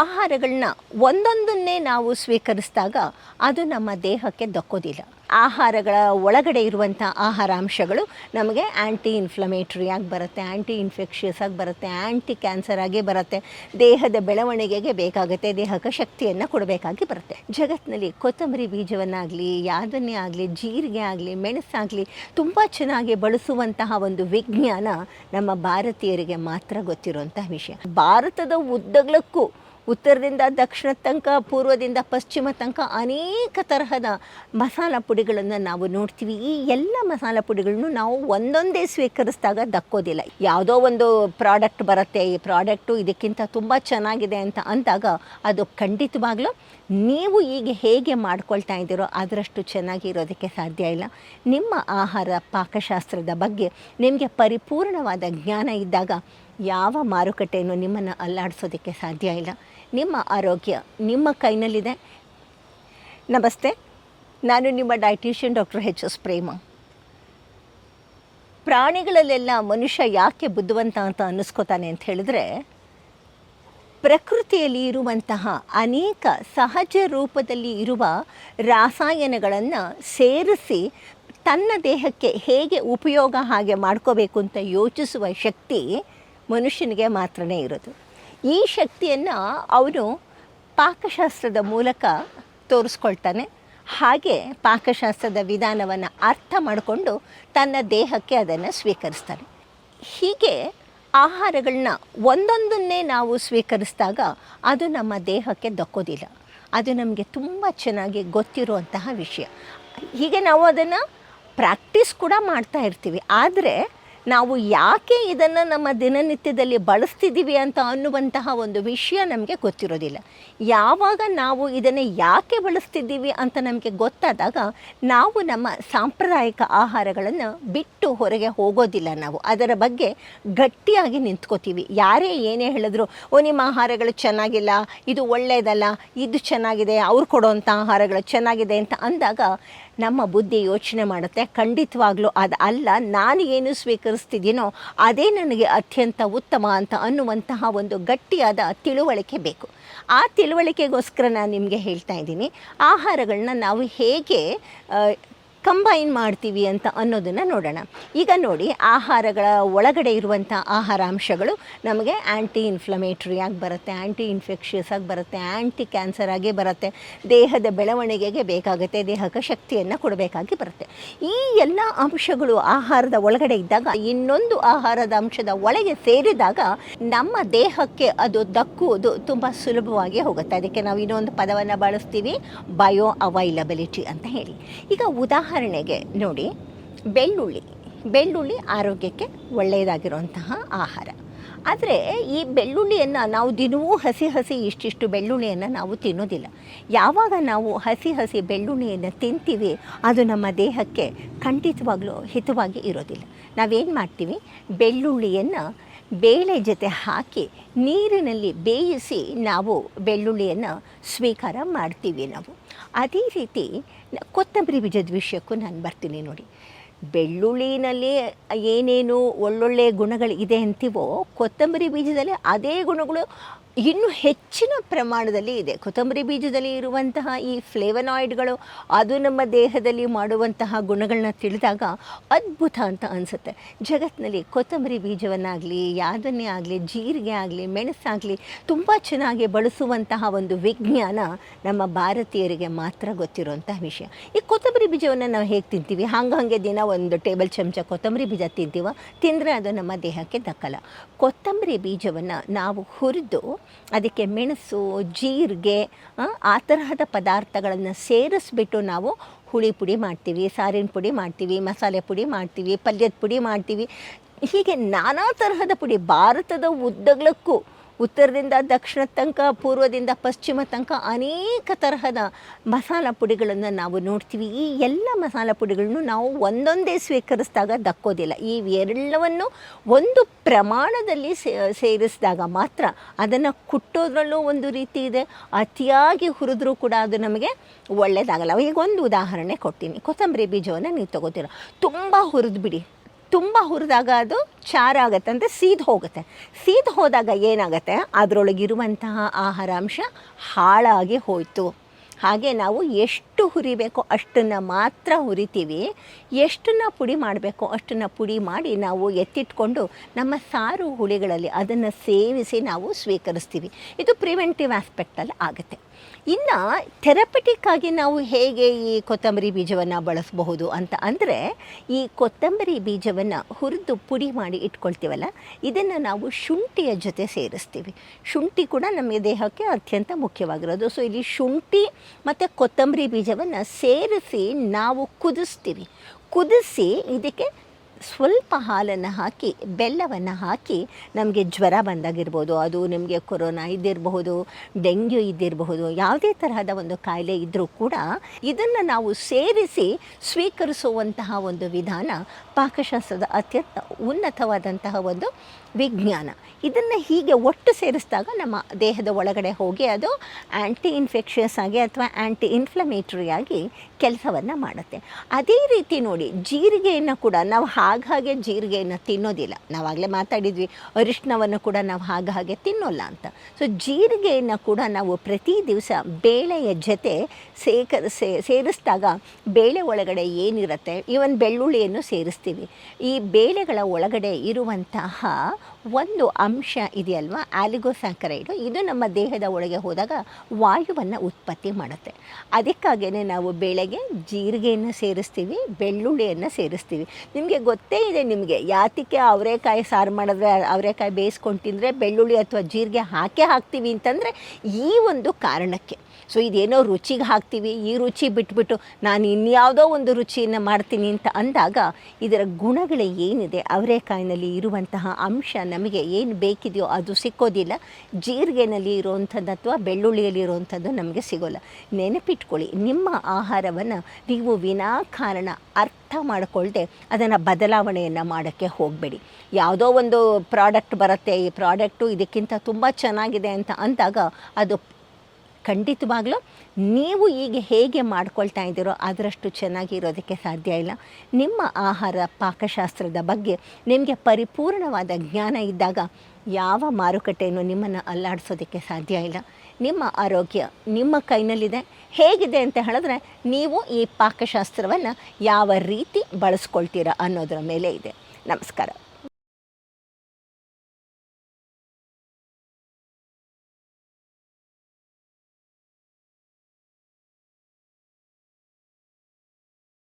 ಆಹಾರಗಳನ್ನ ಒಂದೊಂದನ್ನೇ ನಾವು ಸ್ವೀಕರಿಸಿದಾಗ ಅದು ನಮ್ಮ ದೇಹಕ್ಕೆ ದಕ್ಕೋದಿಲ್ಲ. ಆಹಾರಗಳ ಒಳಗಡೆ ಇರುವಂಥ ಆಹಾರಾಂಶಗಳು ನಮಗೆ ಆ್ಯಂಟಿ ಇನ್ಫ್ಲಮೇಟ್ರಿ ಆಗಿ ಬರುತ್ತೆ ಆ್ಯಂಟಿ ಇನ್ಫೆಕ್ಷಿಯಸ್ ಆಗಿ ಬರುತ್ತೆ ಆ್ಯಂಟಿ ಕ್ಯಾನ್ಸರ್ ಆಗಿ ಬರುತ್ತೆ. ದೇಹದ ಬೆಳವಣಿಗೆಗೆ ಬೇಕಾಗುತ್ತೆ, ದೇಹಕ್ಕೆ ಶಕ್ತಿಯನ್ನು ಕೊಡಬೇಕಾಗಿ ಬರುತ್ತೆ. ಜಗತ್ತಿನಲ್ಲಿ ಕೊತ್ತಂಬರಿ ಬೀಜವನ್ನಾಗಲಿ, ಯಾವುದನ್ನೇ ಆಗಲಿ, ಜೀರಿಗೆ ಆಗಲಿ, ಮೆಣಸಾಗಲಿ ತುಂಬ ಚೆನ್ನಾಗಿ ಬಳಸುವಂತಹ ಒಂದು ವಿಜ್ಞಾನ ನಮ್ಮ ಭಾರತೀಯರಿಗೆ ಮಾತ್ರ ಗೊತ್ತಿರುವಂತಹ ವಿಷಯ. ಭಾರತದ ಉದ್ದಗಲಕ್ಕೂ ಉತ್ತರದಿಂದ ದಕ್ಷಿಣ ತನಕ, ಪೂರ್ವದಿಂದ ಪಶ್ಚಿಮ ತನಕ ಅನೇಕ ತರಹದ ಮಸಾಲ ಪುಡಿಗಳನ್ನು ನಾವು ನೋಡ್ತೀವಿ. ಈ ಎಲ್ಲ ಮಸಾಲ ಪುಡಿಗಳನ್ನು ನಾವು ಒಂದೊಂದೇ ಸ್ವೀಕರಿಸಿದಾಗ ದಕ್ಕೋದಿಲ್ಲ. ಯಾವುದೋ ಒಂದು ಪ್ರಾಡಕ್ಟ್ ಬರುತ್ತೆ, ಈ ಪ್ರಾಡಕ್ಟು ಇದಕ್ಕಿಂತ ತುಂಬ ಚೆನ್ನಾಗಿದೆ ಅಂತ ಅಂದಾಗ ಅದು ಖಂಡಿತವಾಗ್ಲೂ ನೀವು ಈಗ ಹೇಗೆ ಮಾಡ್ಕೊಳ್ತಾ ಇದ್ದೀರೋ ಅದರಷ್ಟು ಚೆನ್ನಾಗಿ ಇರೋದಕ್ಕೆ ಸಾಧ್ಯ ಇಲ್ಲ. ನಿಮ್ಮ ಆಹಾರ ಪಾಕಶಾಸ್ತ್ರದ ಬಗ್ಗೆ ನಿಮಗೆ ಪರಿಪೂರ್ಣವಾದ ಜ್ಞಾನ ಇದ್ದಾಗ ಯಾವ ಮಾರುಕಟ್ಟೆಯನ್ನು ನಿಮ್ಮನ್ನು ಅಲ್ಲಾಡಿಸೋದಕ್ಕೆ ಸಾಧ್ಯ ಇಲ್ಲ. ನಿಮ್ಮ ಆರೋಗ್ಯ ನಿಮ್ಮ ಕೈನಲ್ಲಿದೆ. ನಮಸ್ತೆ, ನಾನು ನಿಮ್ಮ dietician doctor H S Prema. ಪ್ರಾಣಿಗಳಲ್ಲೆಲ್ಲ ಮನುಷ್ಯ ಯಾಕೆ ಬುದ್ಧಿವಂತ ಅಂತ ಅನ್ನಿಸ್ಕೋತಾನೆ ಅಂತ ಹೇಳಿದ್ರೆ, ಪ್ರಕೃತಿಯಲ್ಲಿ ಇರುವಂತಹ ಅನೇಕ ಸಹಜ ರೂಪದಲ್ಲಿ ಇರುವ ರಾಸಾಯನಗಳನ್ನು ಸೇರಿಸಿ ತನ್ನ ದೇಹಕ್ಕೆ ಹೇಗೆ ಉಪಯೋಗ ಹಾಗೆ ಮಾಡ್ಕೋಬೇಕು ಅಂತ ಯೋಚಿಸುವ ಶಕ್ತಿ ಮನುಷ್ಯನಿಗೆ ಮಾತ್ರನೇ ಇರೋದು. ಈ ಶಕ್ತಿಯನ್ನು ಅವನು ಪಾಕಶಾಸ್ತ್ರದ ಮೂಲಕ ತೋರಿಸ್ಕೊಳ್ತಾನೆ. ಹಾಗೆ ಪಾಕಶಾಸ್ತ್ರದ ವಿಧಾನವನ್ನು ಅರ್ಥ ಮಾಡಿಕೊಂಡು ತನ್ನ ದೇಹಕ್ಕೆ ಅದನ್ನು ಸ್ವೀಕರಿಸ್ತಾನೆ. ಹೀಗೆ ಆಹಾರಗಳನ್ನ ಒಂದೊಂದನ್ನೇ ನಾವು ಸ್ವೀಕರಿಸಿದಾಗ ಅದು ನಮ್ಮ ದೇಹಕ್ಕೆ ದಕ್ಕೋದಿಲ್ಲ. ಅದು ನಮಗೆ ತುಂಬ ಚೆನ್ನಾಗಿ ಗೊತ್ತಿರುವಂತಹ ವಿಷಯ. ಹೀಗೆ ನಾವು ಅದನ್ನು ಪ್ರಾಕ್ಟೀಸ್ ಕೂಡ ಮಾಡ್ತಾ ಇರ್ತೀವಿ. ಆದರೆ ನಾವು ಯಾಕೆ ಇದನ್ನು ನಮ್ಮ ದಿನನಿತ್ಯದಲ್ಲಿ ಬಳಸ್ತಿದ್ದೀವಿ ಅಂತ ಅನ್ನುವಂತಹ ಒಂದು ವಿಷಯ ನಮಗೆ ಗೊತ್ತಿರೋದಿಲ್ಲ. ಯಾವಾಗ ನಾವು ಇದನ್ನು ಯಾಕೆ ಬಳಸ್ತಿದ್ದೀವಿ ಅಂತ ನಮಗೆ ಗೊತ್ತಾದಾಗ ನಾವು ನಮ್ಮ ಸಾಂಪ್ರದಾಯಿಕ ಆಹಾರಗಳನ್ನು ಬಿಟ್ಟು ಹೊರಗೆ ಹೋಗೋದಿಲ್ಲ ನಾವು. ಅದರ ಬಗ್ಗೆ ಗಟ್ಟಿಯಾಗಿ ನಿಂತ್ಕೋತೀವಿ. ಯಾರೇ ಏನೇ ಹೇಳಿದ್ರು, ಓ, ನಿಮ್ಮ ಆಹಾರಗಳು ಚೆನ್ನಾಗಿಲ್ಲ, ಇದು ಒಳ್ಳೆಯದಲ್ಲ ಇದು ಚೆನ್ನಾಗಿದೆ, ಅವ್ರು ಕೊಡೋವಂಥ ಆಹಾರಗಳು ಚೆನ್ನಾಗಿದೆ ಅಂತ ಅಂದಾಗ ನಮ್ಮ ಬುದ್ಧಿ ಯೋಚನೆ ಮಾಡುತ್ತೆ, ಖಂಡಿತವಾಗ್ಲೂ ಅದು ಅಲ್ಲ, ನಾನು ಏನು ಸ್ವೀಕರಿಸ್ತಿದ್ದೀನೋ ಅದೇ ನನಗೆ ಅತ್ಯಂತ ಉತ್ತಮ ಅಂತ ಅನ್ನುವಂತಹ ಒಂದು ಗಟ್ಟಿಯಾದ ತಿಳುವಳಿಕೆ ಬೇಕು. ಆ ತಿಳುವಳಿಕೆಗೋಸ್ಕರ ನಾನು ನಿಮಗೆ ಹೇಳ್ತಾ ಇದ್ದೀನಿ, ಆಹಾರಗಳನ್ನ ನಾವು ಹೇಗೆ ಕಂಬೈನ್ ಮಾಡ್ತೀವಿ ಅಂತ ಅನ್ನೋದನ್ನು ನೋಡೋಣ. ಈಗ ನೋಡಿ, ಆಹಾರಗಳ ಒಳಗಡೆ ಇರುವಂಥ ಆಹಾರಾಂಶಗಳು ನಮಗೆ ಆ್ಯಂಟಿ ಇನ್ಫ್ಲಮೇಟ್ರಿ ಆಗಿ ಬರುತ್ತೆ ಆ್ಯಂಟಿ ಇನ್ಫೆಕ್ಷಿಯಸ್ ಆಗಿ ಬರುತ್ತೆ ಆ್ಯಂಟಿ ಕ್ಯಾನ್ಸರ್ ಆಗಿ ಬರುತ್ತೆ, ದೇಹದ ಬೆಳವಣಿಗೆಗೆ ಬೇಕಾಗುತ್ತೆ, ದೇಹಕ್ಕೆ ಶಕ್ತಿಯನ್ನು ಕೊಡಬೇಕಾಗಿ ಬರುತ್ತೆ. ಈ ಎಲ್ಲ ಅಂಶಗಳು ಆಹಾರದ ಒಳಗಡೆ ಇದ್ದಾಗ, ಇನ್ನೊಂದು ಆಹಾರದ ಅಂಶದ ಒಳಗೆ ಸೇರಿದಾಗ ನಮ್ಮ ದೇಹಕ್ಕೆ ಅದು ದಕ್ಕುವುದು ತುಂಬ ಸುಲಭವಾಗಿ ಹೋಗುತ್ತೆ. ಅದಕ್ಕೆ ನಾವು ಇನ್ನೊಂದು ಪದವನ್ನು ಬಳಸ್ತೀವಿ ಬಯೋ ಅವೈಲಬಿಲಿಟಿ ಅಂತ ಹೇಳಿ. ಈಗ ಉದಾಹರಣೆಗೆ ನೋಡಿ, ಬೆಳ್ಳುಳ್ಳಿ. ಬೆಳ್ಳುಳ್ಳಿ ಆರೋಗ್ಯಕ್ಕೆ ಒಳ್ಳೆಯದಾಗಿರುವಂತಹ ಆಹಾರ. ಆದರೆ ಈ ಬೆಳ್ಳುಳ್ಳಿಯನ್ನು ನಾವು ದಿನವೂ ಹಸಿ ಹಸಿ ಇಷ್ಟಿಷ್ಟು ಬೆಳ್ಳುಳ್ಳಿಯನ್ನು ನಾವು ತಿನ್ನೋದಿಲ್ಲ. ಯಾವಾಗ ನಾವು ಹಸಿ ಹಸಿ ಬೆಳ್ಳುಳ್ಳಿಯನ್ನು ತಿಂತೀವಿ, ಅದು ನಮ್ಮ ದೇಹಕ್ಕೆ ಖಂಡಿತವಾಗ್ಲೂ ಹಿತವಾಗಿ ಇರೋದಿಲ್ಲ. ನಾವೇನು ಮಾಡ್ತೀವಿ? ಬೆಳ್ಳುಳ್ಳಿಯನ್ನು ಬೇಳೆ ಜೊತೆ ಹಾಕಿ ನೀರಿನಲ್ಲಿ ಬೇಯಿಸಿ ನಾವು ಬೆಳ್ಳುಳ್ಳಿಯನ್ನು ಸ್ವೀಕಾರ ಮಾಡ್ತೀವಿ ನಾವು. ಅದೇ ರೀತಿ ಕೊತ್ತಂಬರಿ ಬೀಜದ ವಿಷಯಕ್ಕೂ ನಾನು ಬರ್ತೀನಿ ನೋಡಿ. ಬೆಳ್ಳುಳ್ಳಿನಲ್ಲಿ ಏನೇನು ಒಳ್ಳೊಳ್ಳೆ ಗುಣಗಳು ಇದೆ ಅಂತೀವೋ, ಕೊತ್ತಂಬರಿ ಬೀಜದಲ್ಲಿ ಅದೇ ಗುಣಗಳು ಇನ್ನೂ ಹೆಚ್ಚಿನ ಪ್ರಮಾಣದಲ್ಲಿ ಇದೆ. ಕೊತ್ತಂಬರಿ ಬೀಜದಲ್ಲಿ ಇರುವಂತಹ ಈ ಫ್ಲೇವನಾಯ್ಡ್ಗಳು, ಅದು ನಮ್ಮ ದೇಹದಲ್ಲಿ ಮಾಡುವಂತಹ ಗುಣಗಳನ್ನ ತಿಳಿದಾಗ ಅದ್ಭುತ ಅಂತ ಅನಿಸುತ್ತೆ. ಜಗತ್ತಿನಲ್ಲಿ ಕೊತ್ತಂಬರಿ ಬೀಜವನ್ನಾಗಲಿ, ಯಾದನ್ನೇ ಆಗಲಿ, ಜೀರಿಗೆ ಆಗಲಿ, ಮೆಣಸಾಗಲಿ ತುಂಬ ಚೆನ್ನಾಗಿ ಬಳಸುವಂತಹ ಒಂದು ವಿಜ್ಞಾನ ನಮ್ಮ ಭಾರತೀಯರಿಗೆ ಮಾತ್ರ ಗೊತ್ತಿರುವಂತಹ ವಿಷಯ. ಈ ಕೊತ್ತಂಬರಿ ಬೀಜವನ್ನು ನಾವು ಹೇಗೆ ತಿಂತೀವಿ? ಹಂಗೆ ಹಾಗೆ ದಿನ ಒಂದು ಟೇಬಲ್ ಚಮಚ ಕೊತ್ತಂಬರಿ ಬೀಜ ತಿಂತೀವ. ತಿಂದರೆ ಅದು ನಮ್ಮ ದೇಹಕ್ಕೆ ದಕ್ಕಲ್ಲ. ಕೊತ್ತಂಬರಿ ಬೀಜವನ್ನು ನಾವು ಹುರಿದು ಅದಕ್ಕೆ ಮೆಣಸು ಜೀರಿಗೆ ಆ, ತರಹದ ಪದಾರ್ಥಗಳನ್ನು ಸೇರಿಸ್ಬಿಟ್ಟು ನಾವು ಹುಳಿ ಪುಡಿ ಮಾಡ್ತೀವಿ ಸಾರಿನ ಪುಡಿ ಮಾಡ್ತೀವಿ ಮಸಾಲೆ ಪುಡಿ ಮಾಡ್ತೀವಿ ಪಲ್ಯದ ಪುಡಿ ಮಾಡ್ತೀವಿ. ಹೀಗೆ ನಾನಾ ತರಹದ ಪುಡಿ ಭಾರತದ ಉದ್ದಗಲಕ್ಕೂ ಉತ್ತರದಿಂದ ದಕ್ಷಿಣ ತನಕ, ಪೂರ್ವದಿಂದ ಪಶ್ಚಿಮ ತನಕ ಅನೇಕ ತರಹದ ಮಸಾಲ ಪುಡಿಗಳನ್ನು ನಾವು ನೋಡ್ತೀವಿ. ಈ ಎಲ್ಲ ಮಸಾಲ ಪುಡಿಗಳನ್ನು ನಾವು ಒಂದೊಂದೇ ಸ್ವೀಕರಿಸಿದಾಗ ದಕ್ಕೋದಿಲ್ಲ. ಈ ಎಲ್ಲವನ್ನು ಒಂದು ಪ್ರಮಾಣದಲ್ಲಿ ಸೇರಿಸಿದಾಗ ಮಾತ್ರ ಅದನ್ನು ಕುಟ್ಟೋದ್ರಲ್ಲೂ ಒಂದು ರೀತಿ ಇದೆ. ಅತಿಯಾಗಿ ಹುರಿದ್ರೂ ಕೂಡ ಅದು ನಮಗೆ ಒಳ್ಳೆಯದಾಗಲ್ಲ ಈಗ ಒಂದು ಉದಾಹರಣೆ ಕೊಡ್ತೀನಿ. ಕೊತ್ತಂಬರಿ ಬೀಜವನ್ನು ನೀವು ತಗೋತೀರ. ತುಂಬ ಹುರಿದ್ಬಿಡಿ. ತುಂಬ ಹುರಿದಾಗ ಅದು ಚಾರ ಆಗುತ್ತೆ ಅಂದರೆ ಸೀದ್ ಹೋಗುತ್ತೆ. ಸೀದ್ ಹೋದಾಗ ಏನಾಗುತ್ತೆ? ಅದರೊಳಗಿರುವಂತಹ ಆಹಾರಾಂಶ ಹಾಳಾಗಿ ಹೋಯಿತು. ಹಾಗೆ ನಾವು ಎಷ್ಟು ಹುರಿಬೇಕೋ ಅಷ್ಟನ್ನು ಮಾತ್ರ ಹುರಿತೀವಿ. ಎಷ್ಟನ್ನು ಪುಡಿ ಮಾಡಬೇಕು ಅಷ್ಟನ್ನು ಪುಡಿ ಮಾಡಿ ನಾವು ಎತ್ತಿಟ್ಕೊಂಡು ನಮ್ಮ ಸಾರು ಹುಳಿಗಳಲ್ಲಿ ಅದನ್ನು ಸೇವಿಸಿ ನಾವು ಸ್ವೀಕರಿಸ್ತೀವಿ. ಇದು ಪ್ರಿವೆಂಟಿವ್ ಆಸ್ಪೆಕ್ಟಲ್ಲಿ ಆಗುತ್ತೆ. ಇನ್ನು ಥೆರಪಟಿಕ್ಕಾಗಿ ನಾವು ಹೇಗೆ ಈ ಕೊತ್ತಂಬರಿ ಬೀಜವನ್ನು ಬಳಸಬಹುದು ಅಂತ ಅಂದರೆ ಈ ಕೊತ್ತಂಬರಿ ಬೀಜವನ್ನು ಹುರಿದು ಪುಡಿ ಮಾಡಿ ಇಟ್ಕೊಳ್ತೀವಲ್ಲ, ಇದನ್ನು ನಾವು ಶುಂಠಿಯ ಜೊತೆ ಸೇರಿಸ್ತೀವಿ. ಶುಂಠಿ ಕೂಡ ನಮಗೆ ದೇಹಕ್ಕೆ ಅತ್ಯಂತ ಮುಖ್ಯವಾಗಿರೋದು. ಸೊ ಇಲ್ಲಿ ಶುಂಠಿ ಮತ್ತು ಕೊತ್ತಂಬರಿ ಬೀಜವನ್ನು ಸೇರಿಸಿ ನಾವು ಕುದಿಸ್ತೀವಿ. ಕುದಿಸಿ ಇದಕ್ಕೆ ಸ್ವಲ್ಪ ಹಾಲನ್ನು ಹಾಕಿ, ಬೆಲ್ಲವನ್ನು ಹಾಕಿ ನಮಗೆ ಜ್ವರ ಬಂದಾಗಿರ್ಬೋದು, ಅದು ನಿಮಗೆ ಕೊರೋನಾ ಇದ್ದಿರಬಹುದು, ಡೆಂಗ್ಯೂ ಇದ್ದಿರಬಹುದು, ಯಾವುದೇ ತರಹದ ಒಂದು ಕಾಯಿಲೆ ಇದ್ದರೂ ಕೂಡ ಇದನ್ನು ನಾವು ಸೇರಿಸಿ ಸ್ವೀಕರಿಸುವಂತಹ ಒಂದು ವಿಧಾನ ಪಾಕಶಾಸ್ತ್ರದ ಅತ್ಯಂತ ಉನ್ನತವಾದಂತಹ ಒಂದು ವಿಜ್ಞಾನ. ಇದನ್ನು ಹೀಗೆ ಒಟ್ಟು ಸೇರಿಸಿದಾಗ ನಮ್ಮ ದೇಹದ ಒಳಗಡೆ ಹೋಗಿ ಅದು ಆ್ಯಂಟಿ ಇನ್ಫೆಕ್ಷಿಯಸ್ ಆಗಿ ಅಥವಾ ಆ್ಯಂಟಿ ಇನ್ಫ್ಲಮೇಟ್ರಿ ಆಗಿ ಕೆಲಸವನ್ನು ಮಾಡುತ್ತೆ. ಅದೇ ರೀತಿ ನೋಡಿ, ಜೀರಿಗೆಯನ್ನು ಕೂಡ ನಾವು ಹಾಗೆ ಜೀರಿಗೆಯನ್ನು ತಿನ್ನೋದಿಲ್ಲ. ನಾವಾಗಲೇ ಮಾತಾಡಿದ್ವಿ ಅರಿಶಿನವನ್ನು ಕೂಡ ನಾವು ಹಾಗೆ ತಿನ್ನೋಲ್ಲ ಅಂತ. ಸೊ ಜೀರಿಗೆಯನ್ನು ಕೂಡ ನಾವು ಪ್ರತಿ ದಿವಸ ಬೇಳೆಯ ಜೊತೆ ಸೇಕ ಸೇರಿಸಿದಾಗ ಬೇಳೆ ಒಳಗಡೆ ಏನಿರುತ್ತೆ ಈವನ್ ಬೆಳ್ಳುಳ್ಳಿಯನ್ನು ಸೇರಿಸ್ತೀವಿ. ಈ ಬೇಳೆಗಳ ಒಳಗಡೆ ಇರುವಂತಹ ಒಂದು ಅಂಶ ಇದೆಯಲ್ವಾ? ಆಲಿಗೋಸ್ಯಾಕರೈಡು ಇದು ನಮ್ಮ ದೇಹದ ಒಳಗೆ ಹೋದಾಗ ವಾಯುವನ್ನು ಉತ್ಪತ್ತಿ ಮಾಡುತ್ತೆ. ಅದಕ್ಕಾಗೇ ನಾವು ಬೇಳೆಗೆ ಜೀರಿಗೆಯನ್ನು ಸೇರಿಸ್ತೀವಿ, ಬೆಳ್ಳುಳ್ಳಿಯನ್ನು ಸೇರಿಸ್ತೀವಿ. ನಿಮಗೆ ಗೊತ್ತೇ ಇದೆ ನಿಮಗೆ. ಯಾತಿಕೆ ಅವರೆಕಾಯಿ ಸಾರು ಮಾಡಿದ್ರೆ, ಅವರೆಕಾಯಿ ಬೇಯಿಸ್ಕೊಂಡು ತಿಂದರೆ, ಬೆಳ್ಳುಳ್ಳಿ ಅಥವಾ ಜೀರಿಗೆ ಹಾಕೇ ಹಾಕ್ತೀವಿ ಅಂತಂದರೆ ಈ ಒಂದು ಕಾರಣಕ್ಕೆ. ಸೊ, ಇದೇನೋ ರುಚಿಗೆ ಹಾಕ್ತೀವಿ, ಈ ರುಚಿ ಬಿಟ್ಬಿಟ್ಟು ನಾನು ಇನ್ಯಾವುದೋ ಒಂದು ರುಚಿಯನ್ನು ಮಾಡ್ತೀನಿ ಅಂತ ಅಂದಾಗ ಇದರ ಗುಣಗಳು ಏನಿದೆ, ಅವರೆಕಾಯಿನಲ್ಲಿ ಇರುವಂತಹ ಅಂಶ ನಮಗೆ ಏನು ಬೇಕಿದೆಯೋ ಅದು ಸಿಕ್ಕೋದಿಲ್ಲ. ಜೀರಿಗೆನಲ್ಲಿ ಇರುವಂಥದ್ದು ಅಥವಾ ಬೆಳ್ಳುಳ್ಳಿಯಲ್ಲಿ ಇರುವಂಥದ್ದು ನಮಗೆ ಸಿಗೋಲ್ಲ. ನೆನಪಿಟ್ಕೊಳ್ಳಿ, ನಿಮ್ಮ ಆಹಾರವನ್ನು ನೀವು ವಿನಾಕಾರಣ ಅರ್ಥ ಮಾಡಿಕೊಳ್ಳದೆ ಅದನ್ನು ಬದಲಾವಣೆಯನ್ನು ಮಾಡೋಕ್ಕೆ ಹೋಗಬೇಡಿ. ಯಾವುದೋ ಒಂದು ಪ್ರಾಡಕ್ಟ್ ಬರುತ್ತೆ, ಈ ಪ್ರಾಡಕ್ಟು ಇದಕ್ಕಿಂತ ತುಂಬ ಚೆನ್ನಾಗಿದೆ ಅಂತ ಅಂದಾಗ ಅದು ಖಂಡಿತವಾಗ್ಲೂ ನೀವು ಈಗ ಹೇಗೆ ಮಾಡ್ಕೊಳ್ತಾ ಇದ್ದೀರೋ ಅದರಷ್ಟು ಚೆನ್ನಾಗಿ ಇರೋದಕ್ಕೆ ಸಾಧ್ಯ ಇಲ್ಲ. ನಿಮ್ಮ ಆಹಾರ ಪಾಕಶಾಸ್ತ್ರದ ಬಗ್ಗೆ ನಿಮಗೆ ಪರಿಪೂರ್ಣವಾದ ಜ್ಞಾನ ಇದ್ದಾಗ ಯಾವ ಮಾರುಕಟ್ಟೆಯನ್ನು ನಿಮ್ಮನ್ನು ಅಲ್ಲಾಡಿಸೋದಕ್ಕೆ ಸಾಧ್ಯ ಇಲ್ಲ. ನಿಮ್ಮ ಆರೋಗ್ಯ ನಿಮ್ಮ ಕೈನಲ್ಲಿದೆ, ಹೇಗಿದೆ ಅಂತ ಹೇಳಿದ್ರೆ ನೀವು ಈ ಪಾಕಶಾಸ್ತ್ರವನ್ನು ಯಾವ ರೀತಿ ಬಳಸ್ಕೊಳ್ತೀರಾ ಅನ್ನೋದರ ಮೇಲೆ ಇದೆ. ನಮಸ್ಕಾರ.